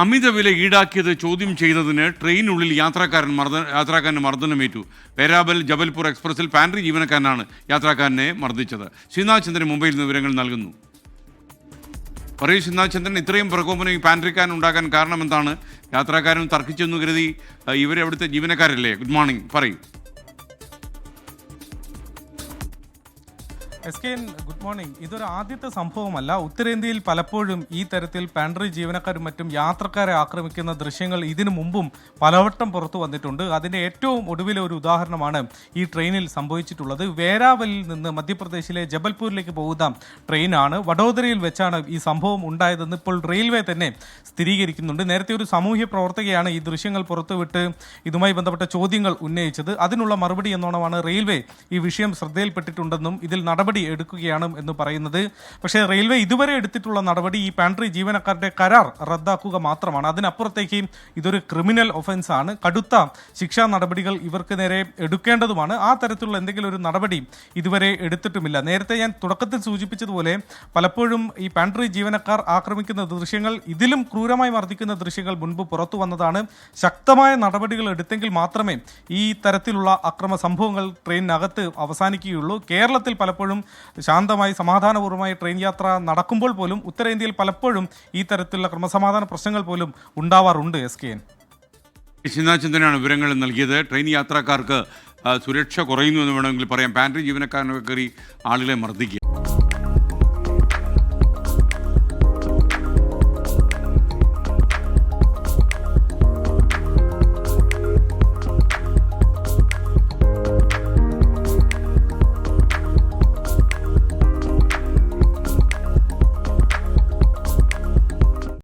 അമിത വില ഈടാക്കിയത് ചോദ്യം ചെയ്തതിന് ട്രെയിനുള്ളിൽ യാത്രക്കാരൻ മർദ്ദ യാത്രക്കാരന് മർദ്ദനമേറ്റു. പേരാബൽ ജബൽപൂർ എക്സ്പ്രസിൽ പാൻട്രി ജീവനക്കാരനാണ് യാത്രക്കാരനെ മർദ്ദിച്ചത്. ശ്രീനാഥ് ചന്ദ്രൻ മുംബൈയിൽ നിന്ന് വിവരങ്ങൾ നൽകുന്നു. പറയൂ ശ്രീനാഥ് ചന്ദ്രൻ ഇത്രയും പ്രകോപനം ഈ പാൻട്രിക്കാരൻ ഉണ്ടാക്കാൻ കാരണം എന്താണ് യാത്രക്കാരൻ തർക്കിച്ചെന്ന് കരുതി ഇവരെ അവിടുത്തെ ജീവനക്കാരല്ലേ? ഗുഡ് മോർണിംഗ് പറയൂ. S K good morning. ഇതൊരു ആദ്യത്തെ സംഭവമല്ല. ഉത്തരേന്ത്യയിൽ പലപ്പോഴും ഈ തരത്തിൽ പാൻഡറി ജീവനക്കാരും മറ്റും യാത്രക്കാരെ ആക്രമിക്കുന്ന ദൃശ്യങ്ങൾ ഇതിനു മുമ്പും പലവട്ടം പുറത്തു വന്നിട്ടുണ്ട്. അതിന്റെ ഏറ്റവും ഒടുവിലെ ഒരു ഉദാഹരണമാണ് ഈ ട്രെയിനിൽ സംഭവിച്ചിട്ടുള്ളത്. വേരാവലിൽ നിന്ന് മധ്യപ്രദേശിലെ ജബൽപൂരിലേക്ക് പോകുന്ന ട്രെയിനാണ്. വഡോദരയിൽ വെച്ചാണ് ഈ സംഭവം ഉണ്ടായതെന്ന് ഇപ്പോൾ റെയിൽവേ തന്നെ സ്ഥിരീകരിക്കുന്നുണ്ട്. നേരത്തെ ഒരു സാമൂഹ്യ പ്രവർത്തകയാണ് ഈ ദൃശ്യങ്ങൾ പുറത്തുവിട്ട് ഇതുമായി ബന്ധപ്പെട്ട ചോദ്യങ്ങൾ ഉന്നയിച്ചത്. അതിനുള്ള മറുപടി എന്നോണമാണ് റെയിൽവേ ഈ വിഷയം ശ്രദ്ധയിൽപ്പെട്ടിട്ടുണ്ടെന്നും ഇതിൽ നടപടി എടുക്കുകയാണ് എന്ന് പറയുന്നത്. പക്ഷേ റെയിൽവേ ഇതുവരെ എടുത്തിട്ടുള്ള നടപടി ഈ പാൻട്രി ജീവനക്കാരുടെ കരാർ റദ്ദാക്കുക മാത്രമാണ്. അതിനപ്പുറത്തേക്ക് ഇതൊരു ക്രിമിനൽ ഒഫൻസ് ആണ്. കടുത്ത ശിക്ഷാ നടപടികൾ ഇവർക്ക് നേരെ എടുക്കേണ്ടതുമാണ്. ആ തരത്തിലുള്ള എന്തെങ്കിലും ഒരു നടപടി ഇതുവരെ എടുത്തിട്ടുമില്ല. നേരത്തെ ഞാൻ തുടക്കത്തിൽ സൂചിപ്പിച്ചതുപോലെ പലപ്പോഴും ഈ പാൻട്രി ജീവനക്കാർ ആക്രമിക്കുന്ന ദൃശ്യങ്ങൾ ഇതിലും ക്രൂരമായി വർദ്ധിക്കുന്ന ദൃശ്യങ്ങൾ മുൻപ് പുറത്തു വന്നതാണ്. ശക്തമായ നടപടികൾ എടുത്തെങ്കിൽ മാത്രമേ ഈ തരത്തിലുള്ള അക്രമ സംഭവങ്ങൾ ട്രെയിനിനകത്ത് അവസാനിക്കുകയുള്ളൂ. കേരളത്തിൽ പലപ്പോഴും ശാന്തമായി സമാധാനപൂർവമായി ട്രെയിൻ യാത്ര നടക്കുമ്പോൾ പോലും ഉത്തരേന്ത്യയിൽ പലപ്പോഴും ഈ തരത്തിലുള്ള ക്രമസമാധാന പ്രശ്നങ്ങൾ പോലും ഉണ്ടാവാറുണ്ട് എസ് കെ എൻ. ശ്രീനാഥ് വിവരങ്ങൾ നൽകിയത്. ട്രെയിൻ യാത്രക്കാർക്ക് സുരക്ഷ കുറയുന്നു എന്ന് വേണമെങ്കിൽ പറയാം. പാൻട്രി ജീവനക്കാരനൊക്കെ കയറി ആളുകളെ മർദ്ദിക്കുക.